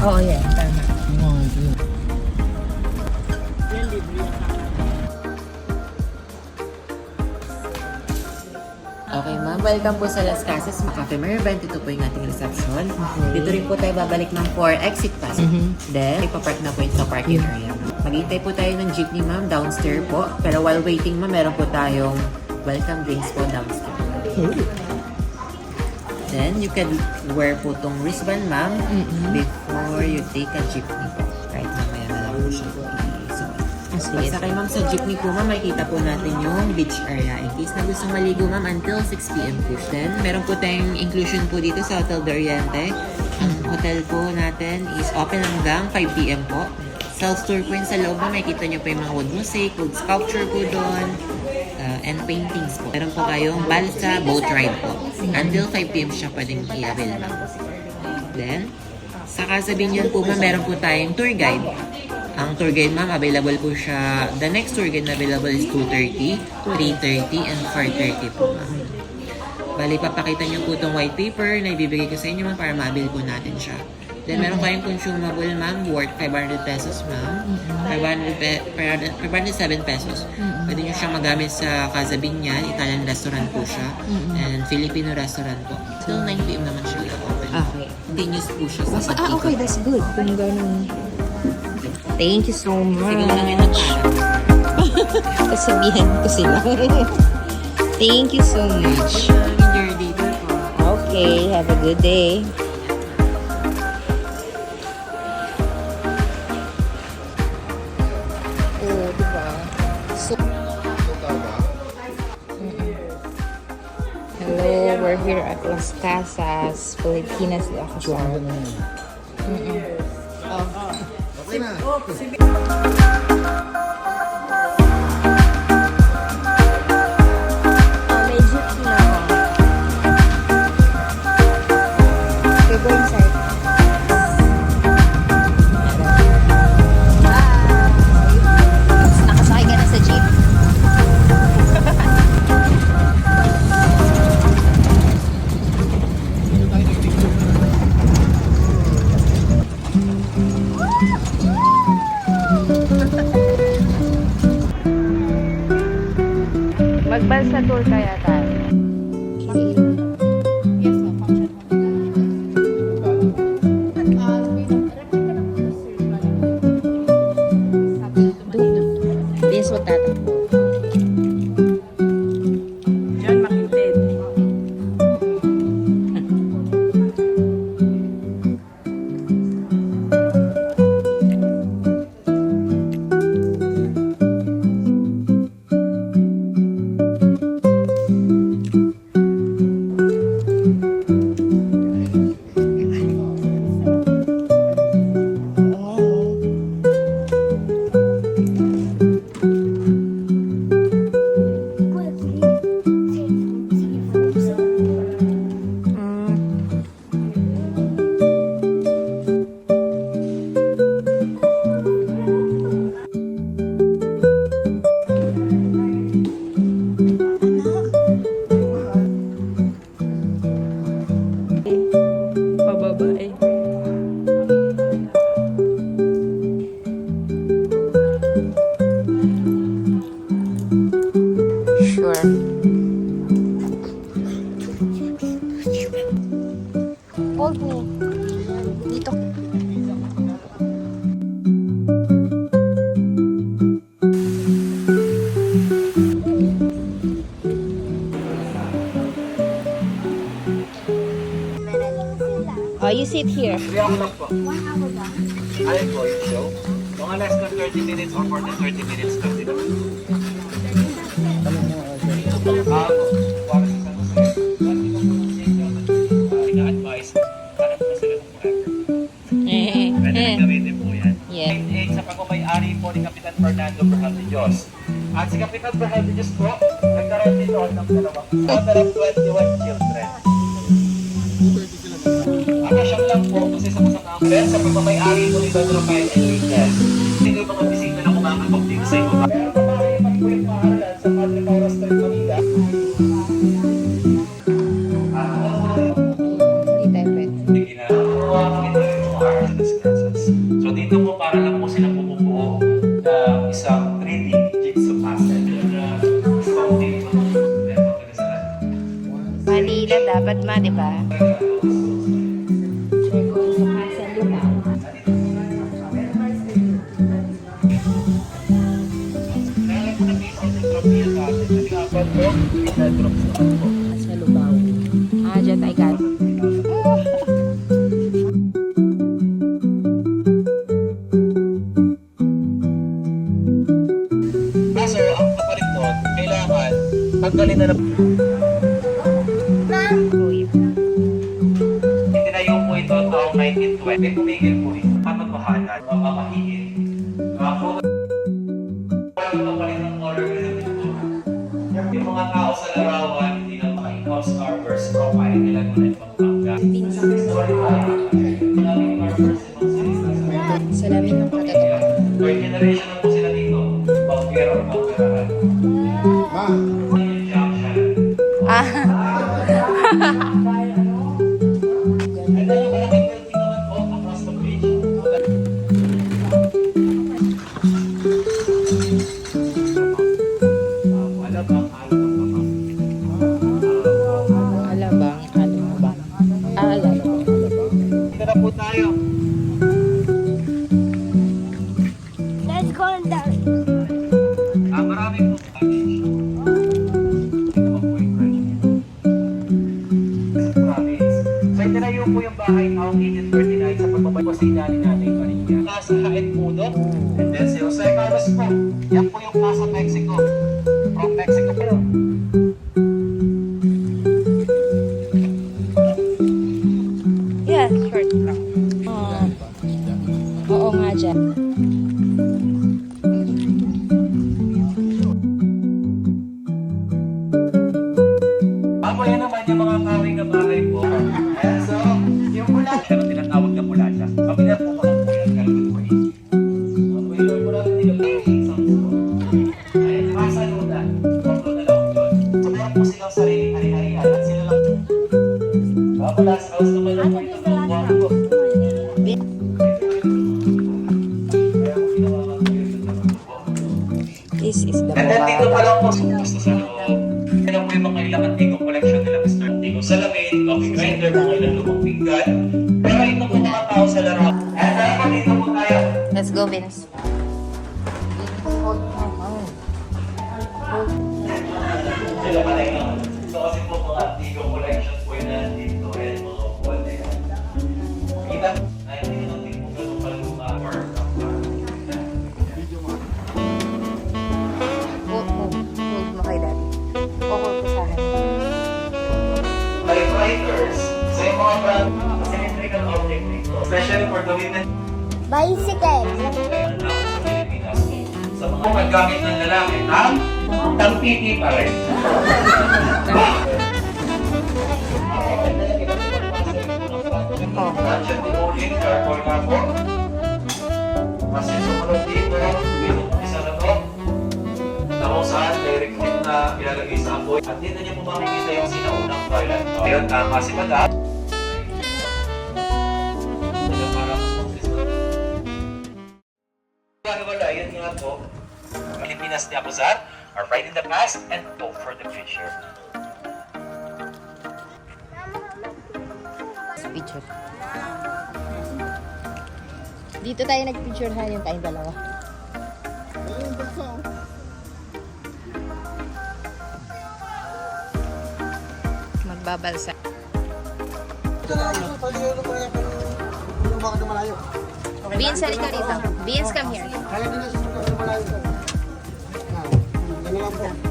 Oo, yeah. Tama. Oo, ito yun. Okay, ma'am. Welcome po sa Las Casas Cafe Mervent. Ito po yung ating reception. Dito rin po tayo babalik ng 4 exit pass. Then, ipapark na po yun sa parking area. Maghintay po tayo ng jeepney, ma'am, downstairs po. Pero while waiting, ma'am, meron po tayong welcome drinks po downstairs. Then, you can wear po tong wristband, ma'am, before you take a jeepney po. Right, mamaya na lang po siya po isuot. Sige. Pagsakay ma'am sa jeepney po ma'am, makikita po natin yung beach area. In case na gusto maligo ma'am, until 6pm po. Then, meron po tayong inclusion po dito sa Hotel de Oriente. Ang hotel po natin is open hanggang 5pm po. Self-tour po yun sa loob. Makikita nyo po yung mga wood mosaic, wood sculpture po doon, uh, and paintings po. Meron po kayong balsa boat ride po. Until 5pm siya pwedeng i-avail ma'am. Then, sa Casabinian po ma'am, meron po tayong tour guide. Ang tour guide ma'am, available po siya. The next tour guide na available is 2.30, 3.30, and 4.30 po ma'am. Bali, papakita niyo po itong white paper na ibibigay ko sa inyo ma'am para ma-avail po natin siya. Then, meron kayong consumable ma'am, worth 500 pesos ma'am. 500 pe- 507 pesos. Pwede niyo siyang magamit sa Casabinian, Italian restaurant po siya. And Filipino restaurant po. Till 9pm naman siya open. Okay. Continuous po siya sa Ah, pag-ikot. okay. That's good. Kung ganun. Thank you so Sige lang yun ang much. para. Kasabihan ko sila. Thank you so much. Enjoy your day dito po. Okay. Have a good day. So, Hello, we're here at Las Casas, Filipinas de Acasar. Okay na. Magbalsa tour kaya tayo. Dito. Oh, you sit here. Alin po yung show? Mga less than 30 minutes or more than 30 minutes din naman. Ah, Kapitan Brahal de Dios. At si Kapitan Brahal de Dios po, nagkaroon din noon ng dalawang total of 21 children. Ang siyang lang po kasi sa masakang sa pagmamayari po ni Don Rafael Enriquez. Sino yung mga bisita na kumakabok dito sa iba? Kapag naman po yung paaralan sa Padre Pauro Street, Manila, ba? We're going to Casa Photo... Walang kapalit ng color nila dito. Yung mga tao sa larawan, Itinayo po yung bahay taong 1839 sa pagbabay po sa inani natin Maria. Nasa Hain Puno. And then si Jose Carlos po. Yan po yung nasa Mexico. From Mexico po. Yeah, short lang. Ah, oo nga dyan. Ako yan naman yung mga This is the And then dito pa lang po sa ang po yung mga ilang antigong collection nila Mr. Antigong salamin, coffee grinder, mga ilang lumang pinggan. Pero ito po mga tao sa laro. And then po dito po tayo. Let's go, Vince. Sila pa tayo. So kasi po mga antigong collection Bicycle. sa mga paggamit ng lalaki, ang tampiti pa rin. Carbon. Kasi sumunod dito, yung isa na to, kung saan direct hit na ilalagay sa apoy. At dito niyo po makikita yung sinaunang toilet. Ayun, tama si. Madam, Picture. Dito tayo nag-picture ha yung tayong dalawa. Magbabalsa. Beans, halika rito. Beans, come here. kaya din na sa malayo. Ganun lang po.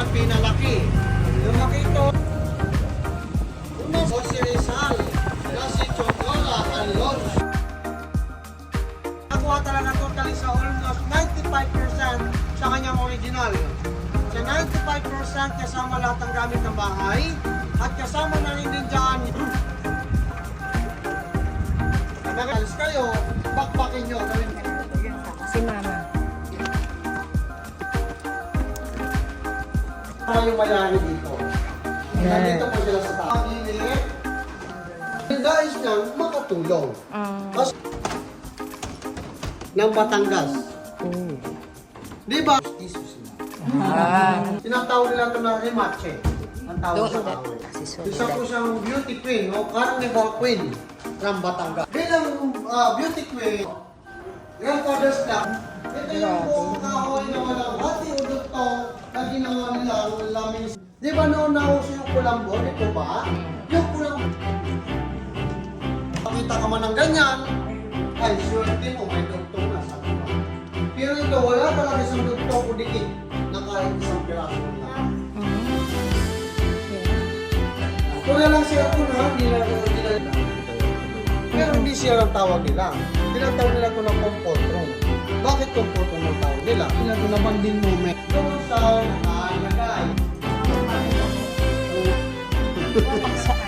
Ang pinalaki. Lumaki ito. Una po si Rizal na si Chocola Alon. Nakuha talaga totally sa almost 95% sa kanyang original. Sa 95% kasama lahat ng gamit ng bahay at kasama na rin din dyan Pag nag-alis kayo, bakbakin nyo. Gawin Yung mayari dito. Nandito po sila sa taas. Pag-inilit. Ang nais niyang makatulong. Um, Kasi ng Batangas. Di ba? Jesus na. Tinatawag nila ito na remache. Ang tawag sa. Si Isa po siyang beauty queen o carnival queen ng Batangas. Bilang ah, beauty queen, grandfather's club, ito yung buong kahoy na walang hati o dugto na ginawa nila ang laming. Di ba noon nauso yung kulambo? Ito ba? Yung kulambo. Makita ka man ng ganyan, ay din mo may dugtong na sa diba? Pero ito, wala talaga isang dugtong o dikit na kahit isang piraso lang. Wala lang siya ako na, na hindi na Pero hindi siya ang tawag nila. Tinatawag nila ito na comfort room. Bakit comfort room ang tawag nila? Ito naman din moment. Kung saan nakalagay. Bakit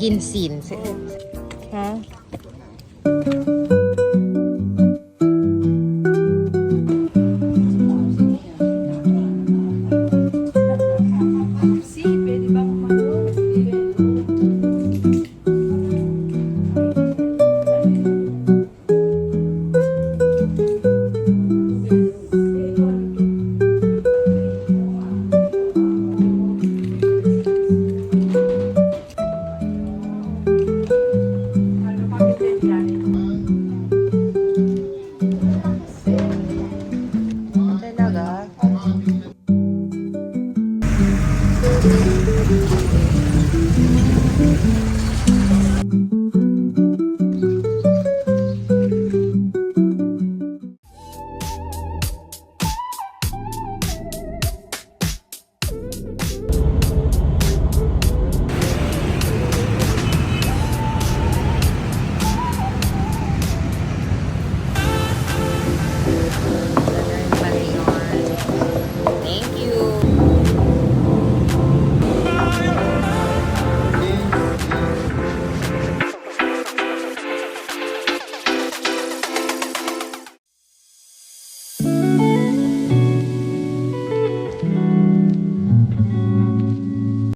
Sa, sa ginsin. Ha?